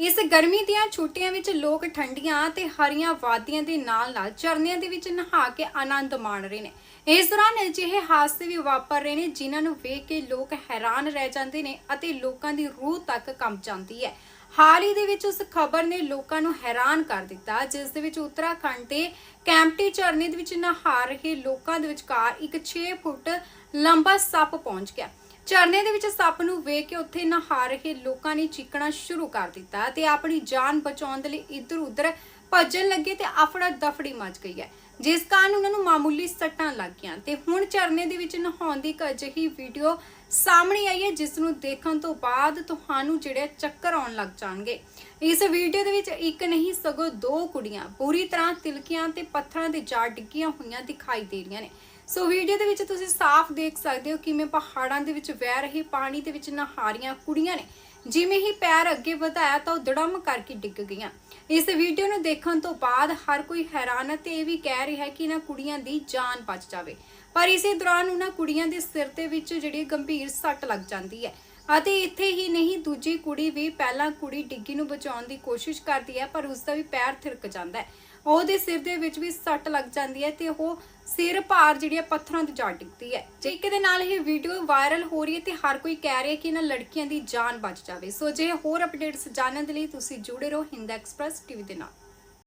ਇਸ ਗਰਮੀ ਦੀਆਂ ਛੁੱਟੀਆਂ ਵਿੱਚ ਲੋਕ ਠੰਡੀਆਂ ਤੇ ਹਰੀਆਂ ਵਾਦੀਆਂ ਦੇ ਨਾਲ-ਨਾਲ ਝਰਨਿਆਂ ਦੇ ਵਿੱਚ ਨਹਾ ਕੇ ਆਨੰਦ ਮਾਣ ਰਹੇ ਨੇ। ਇਸ ਦੌਰਾਨ ਅਜਿਹੇ ਹਾਦਸੇ ਵੀ ਵਾਪਰ ਰਹੇ ਨੇ, ਜਿਨ੍ਹਾਂ ਨੂੰ ਵੇਖ ਕੇ ਲੋਕ ਹੈਰਾਨ ਰਹਿ ਜਾਂਦੇ ਨੇ ਅਤੇ ਲੋਕਾਂ ਦੀ ਰੂਹ ਤੱਕ ਕੰਬ ਜਾਂਦੀ ਹੈ। ਹਾਲ ਹੀ ਦੇ ਵਿੱਚ ਉਸ ਖਬਰ ਨੇ ਲੋਕਾਂ ਨੂੰ ਹੈਰਾਨ ਕਰ ਦਿੱਤਾ, ਜਿਸ ਦੇ ਵਿੱਚ ਉੱਤਰਾਖੰਡ ਦੇ ਕੈਂਪਟੀ ਝਰਨੇ ਦੇ ਵਿੱਚ ਨਹਾ ਰਹੇ ਲੋਕਾਂ ਦੇ ਵਿਚਕਾਰ ਇੱਕ 6 ਫੁੱਟ ਲੰਬਾ ਸੱਪ ਪਹੁੰਚ ਗਿਆ। ਝਰਨੇ ਦੇ ਵਿੱਚ ਸੱਪ ਨੂੰ ਵੇਖ ਕੇ ਉੱਥੇ ਨਹਾ ਰਹੇ ਲੋਕਾਂ ਨੇ ਚੀਕਣਾ ਸ਼ੁਰੂ ਕਰ ਦਿੱਤਾ ਤੇ ਆਪਣੀ ਜਾਨ ਬਚਾਉਣ ਦੇ ਲਈ ਇੱਧਰ ਉੱਧਰ ਭੱਜਣ ਲੱਗੇ ਤੇ ਆਫੜਾ ਦਫੜੀ ਮਚ ਗਈ ਹੈ। ਜਿਸ ਕਾਰਨ ਉਹਨਾਂ ਨੂੰ ਮਾਮੂਲੀ ਸੱਟਾਂ ਲੱਗ ਗਈਆਂ। ਤੇ ਹੁਣ ਝਰਨੇ ਦੇ ਵਿੱਚ ਨਹਾਉਣ ਦੀ ਇੱਕ ਅਜਿਹੀ ਵੀਡੀਓ ਸਾਹਮਣੇ ਆਈ ਹੈ, ਜਿਸ ਨੂੰ ਦੇਖਣ ਤੋਂ ਬਾਅਦ ਤੁਹਾਨੂੰ ਜਿਹੜੇ ਚੱਕਰ ਆਉਣ ਲੱਗ ਜਾਣਗੇ। ਇਸ ਵੀਡੀਓ ਦੇ ਵਿੱਚ ਇੱਕ ਨਹੀਂ, ਸਗੋਂ ਦੋ ਕੁੜੀਆਂ ਪੂਰੀ ਤਰ੍ਹਾਂ ਤਿਲਕੀਆਂ ਤੇ ਪੱਥਰਾਂ ਦੇ ਜਾ ਡਿੱਗੀਆਂ ਹੋਈਆਂ ਦਿਖਾਈ ਦੇ ਰਹੀਆਂ ਨੇ। ਸੋ ਵੀਡੀਓ ਦੇ ਵਿੱਚ ਤੁਸੀਂ ਸਾਫ਼ ਦੇਖ ਸਕਦੇ ਹੋ ਕਿਵੇਂ ਪਹਾੜਾਂ ਦੇ ਵਿੱਚ ਵਹਿ ਰਹੇ ਪਾਣੀ ਦੇ ਵਿੱਚ ਨਹਾ ਕੁੜੀਆਂ ਨੇ। ਜਿਵੇਂ ਹੀ ਪੈਰ ਅੱਗੇ ਵਧਾਇਆ ਤਾਂ ਉਹ ਦੜਮ ਕਰਕੇ ਡਿੱਗ ਗਈਆਂ। ਇਸ ਵੀਡੀਓ ਨੂੰ ਦੇਖਣ ਤੋਂ ਬਾਅਦ ਹਰ ਕੋਈ ਹੈਰਾਨ ਤੇ ਇਹ ਵੀ ਕਹਿ ਰਿਹਾ ਹੈ ਕਿ ਇਹਨਾਂ ਕੁੜੀਆਂ ਦੀ ਜਾਨ ਬਚ ਜਾਵੇ। ਪਰ ਇਸੇ ਦੌਰਾਨ ਉਹਨਾਂ ਕੁੜੀਆਂ ਦੇ ਸਿਰ ਤੇ ਵਿੱਚ ਜਿਹੜੀ ਗੰਭੀਰ ਸੱਟ ਲੱਗ ਜਾਂਦੀ ਹੈ। ਅਤੇ ਇੱਥੇ ਹੀ ਨਹੀਂ, ਦੂਜੀ ਕੁੜੀ ਵੀ ਪਹਿਲਾਂ ਕੁੜੀ ਡਿੱਗੀ ਨੂੰ ਬਚਾਉਣ ਦੀ ਕੋਸ਼ਿਸ਼ ਕਰਦੀ ਹੈ, ਪਰ ਉਸ ਦਾ ਵੀ ਪੈਰ ਥਿਰਕ ਜਾਂਦਾ ਹੈ। ਉਹਦੇ ਸਿਰ ਦੇ ਵਿੱਚ ਵੀ ਸੱਟ ਲੱਗ ਜਾਂਦੀ ਹੈ ਤੇ ਉਹ ਸਿਰ ਭਾਰ ਜਿਹੜੀ ਹੈ ਪੱਥਰਾਂ ਤੇ ਜਾ ਡਿੱਗਦੀ ਹੈ। ਤਰੀਕੇ ਦੇ ਨਾਲ ਇਹ ਵੀਡੀਓ ਵਾਇਰਲ ਹੋ ਰਹੀ ਹੈ ਤੇ ਹਰ ਕੋਈ ਕਹਿ ਰਿਹਾ ਕਿ ਇਹਨਾਂ ਲੜਕੀਆਂ ਦੀ ਜਾਨ ਬਚ ਜਾਵੇ। ਸੋ ਜੇ ਹੋਰ ਅਪਡੇਟਸ ਜਾਣਨ ਦੇ ਲਈ ਤੁਸੀਂ ਜੁੜੇ ਰਹੋ ਹਿੰਦ ਐਕਸਪ੍ਰੈਸ ਟੀਵੀ ਦੇ ਨਾਲ।